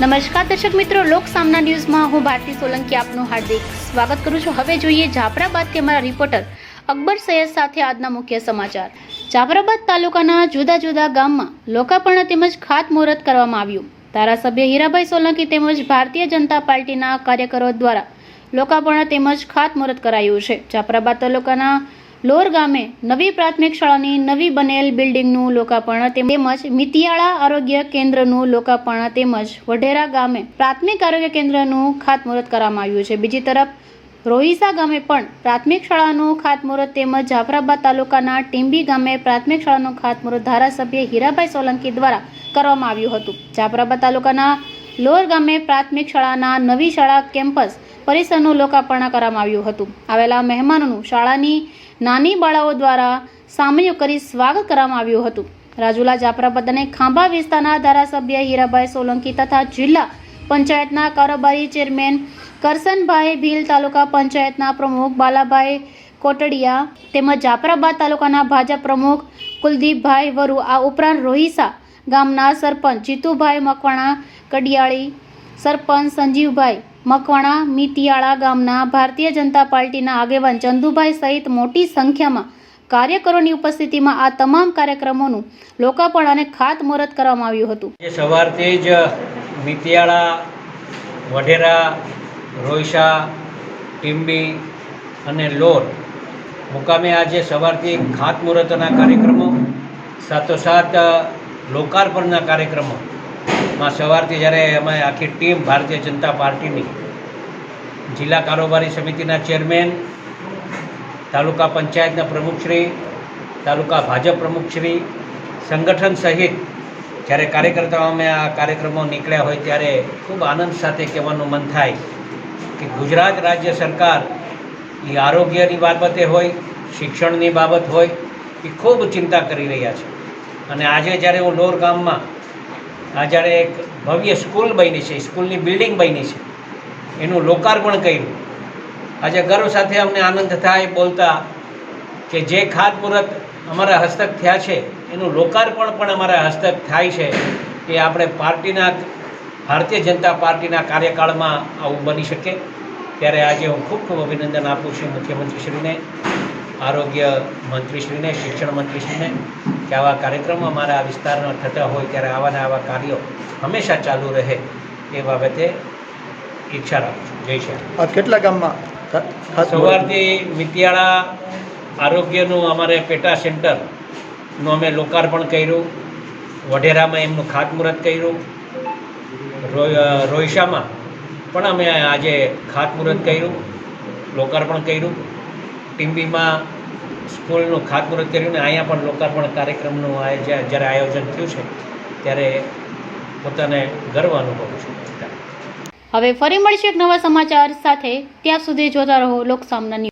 નમસ્કાર દર્શક મિત્રો, લોક સામના ન્યૂઝમાં હું ભારતી સોલંકી આપનું હાર્દિક સ્વાગત કરું છું. હવે જોઈએ જાફરાબાદથી અમારા રિપોર્ટર અકબર સૈયદ સાથે આજના મુખ્ય સમાચાર. જાફરાબાદ તાલુકાના જુદા જુદા ગામમાં લોકાર્પણ તેમજ ખાતમુહૂર્ત કરવામાં આવ્યું. ધારાસભ્ય હીરાભાઈ સોલંકી તેમજ ભારતીય જનતા પાર્ટીના કાર્યકરો દ્વારા લોકાર્પણ તેમજ ખાતમુહૂર્ત કરાયું છે. જાફરાબાદ તાલુકાના લોર ગામે નવી પ્રાથમિક શાળાની નવી બનેલ બિલ્ડિંગનું લોકાર્પણ તેમજ મિતિયાળા આરોગ્ય કેન્દ્રનું લોકાર્પણ તેમજ વઢેરા ગામે પ્રાથમિક આરોગ્ય કેન્દ્રનું ખાતમુહૂર્ત કરવામાં આવ્યું છે. બીજી તરફ, રોહિસા ગામે પણ પ્રાથમિક શાળાનું ખાતમુહૂર્ત તેમજ જાફરાબાદ તાલુકાના ટીંબી ગામે પ્રાથમિક શાળાનું ખાતમુહૂર્ત ધારાસભ્ય હીરાભાઈ સોલંકી દ્વારા કરવામાં આવ્યું હતું. જાફરાબાદ તાલુકાના લોર ગામે પ્રાથમિક શાળાના નવી શાળા કેમ્પસ પરિસરનું લોકાર્પણ કરવામાં આવ્યું હતું. આવેલા મહેમાનોનું શાળાની નાની બાળાઓ દ્વારા સામયો કરી સ્વાગત કરવામાં આવ્યું હતું. રાજુલા જાફરાબાદ અને ખાંભા વિસ્તારના ધારાસભ્ય હીરાભાઈ સોલંકી તથા જિલ્લા પંચાયતના કારોબારી ચેરમેન કરસનભાઈ ભીલ, તાલુકા પંચાયતના પ્રમુખ બાલાભાઈ કોટડિયા તેમજ જાફરાબાદ તાલુકાના ભાજપ પ્રમુખ કુલદીપભાઈ વરુ, આ ઉપરાંત રોહિસા ગામના સરપંચ જીતુભાઈ મકવાણા, કડિયાળી સરપંચ સંજીવભાઈ મકવાણા, મિતિયાળા ગામના ભારતીય જનતા પાર્ટીના આગેવાન ચંદુભાઈ સહિત મોટી સંખ્યામાં કાર્યકરોની ઉપસ્થિતિમાં આ તમામ કાર્યક્રમોનું લોકાર્પણ અને ખાતમુહૂર્ત કરવામાં આવ્યું હતું. સવારથી જ મિતિયાળા, વઢેરા, રોયસા, ટીંબી અને લોર મુકામે આજે સવારથી ખાતમુહૂર્તના કાર્યક્રમો, સાથોસાથ લોકાર્પણના કાર્યક્રમોમાં સવારથી જ્યારે અમે આખી ટીમ ભારતીય જનતા પાર્ટીની જિલ્લા કારોબારી સમિતિના ચેરમેન, તાલુકા પંચાયતના પ્રમુખશ્રી, તાલુકા ભાજપ પ્રમુખશ્રી, સંગઠન સહિત જ્યારે કાર્યકર્તાઓ અમે આ કાર્યક્રમો નીકળ્યા હોય ત્યારે ખૂબ આનંદ સાથે કહેવાનું મન થાય કે ગુજરાત રાજ્ય સરકાર એ આરોગ્યની બાબતે હોય, શિક્ષણની બાબત હોય, એ ખૂબ ચિંતા કરી રહ્યા છે. અને આજે જ્યારે હું લોર ગામમાં જ્યારે એક ભવ્ય સ્કૂલ બની છે, સ્કૂલની બિલ્ડિંગ બની છે. એનું લોકાર્પણ કર્યું. આજે ગર્વ સાથે અમને આનંદ થાય બોલતા કે જે ખાતમુહૂર્ત અમારા હસ્તક થયા છે, એનું લોકાર્પણ પણ અમારા હસ્તક થાય છે એ આપણે પાર્ટીના, ભારતીય જનતા પાર્ટીના કાર્યકાળમાં આવું બની શકે. ત્યારે આજે હું ખૂબ ખૂબ અભિનંદન આપું છું મુખ્યમંત્રીશ્રીને, આરોગ્ય મંત્રીશ્રીને, શિક્ષણ મંત્રીશ્રીને. કે આવા કાર્યક્રમો અમારા વિસ્તારમાં થતા હોય ત્યારે આવાના આવા કાર્યો હંમેશા ચાલુ રહે એ બાબતે ઈચ્છા રાખું છું. જય શ્રી કેટલા ગામમાં સવારથી મિતિયાળા આરોગ્યનું અમારે પેટા સેન્ટરનું અમે લોકાર્પણ કર્યું. વઢેરામાં એમનું ખાતમુહૂર્ત કર્યું. રોઈશામાં પણ અમે આજે ખાતમુહૂર્ત કર્યું લોકાર્પણ કર્યું. ટીમ્બીમાં સ્કૂલનું ખાતમુહૂર્ત કર્યું ને અહીંયા પણ લોકાર્પણ કાર્યક્રમનું જ્યારે આયોજન થયું છે, ત્યારે પોતાને ગર્વ અનુભવું છું. હવે ફરી મળશે એક નવા સમાચાર સાથે. ત્યાં સુધી જોતા રહો લોક સામના ન્યૂઝ